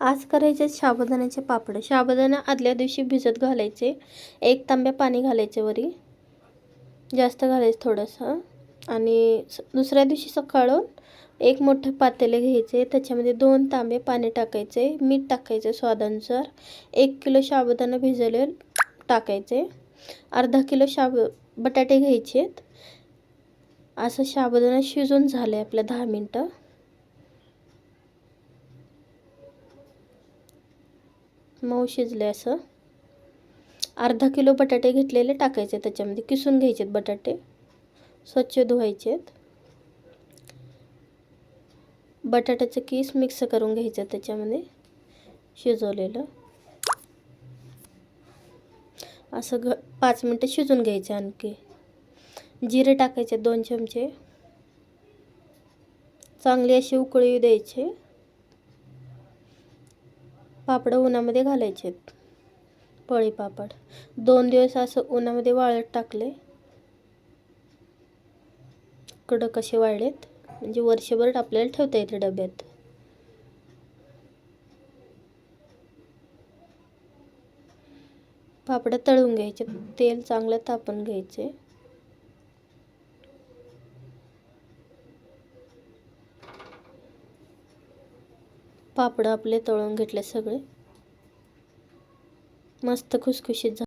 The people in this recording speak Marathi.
आज करायचे साबुदाण्याचे पापड. साबुदाणा आदल्या दिवशी भिजत घालायचे. एक तांब्या पाणी घालायचे वरी. जास्त घालायचं थोडंसं. आणि स दुसऱ्या दिवशी सकाळून एक मोठं पातेले घ्यायचे. त्याच्यामध्ये दोन तांबे पाणी टाकायचे. मीठ टाकायचे स्वादानुसार. एक किलो साबुदाणा भिजवले टाकायचे. अर्धा किलो शाब बटाटे घ्यायचेत. असं साबुदाणा शिजून झालं आहे आपलं दहा मिनटं. मऊ शिजले असं. अर्धा किलो बटाटे घेतलेले टाकायचे त्याच्यामध्ये किसून घ्यायचे बटाटे. स्वच्छ धुवायचे बटाट्याचं किस मिक्स करून घ्यायचं त्याच्यामध्ये शिजवलेलं. असं घ पाच मिनटं शिजून घ्यायचं आणखी. जिरे टाकायचे दोन चमचे. चांगली अशी उकळी द्यायचे. पापड उन्हामध्ये घालायचे पळी पापड. दोन दिवस असं उन्हामध्ये वाळत टाकले. कडक असे वाळलेत. म्हणजे वर्षभर आपल्याला ठेवता येते डब्यात. पापड तळून घ्यायचे. तेल चांगलं तापून घ्यायचे. पापड आपले तळून घेतले सगळे. मस्त खुसखुशीत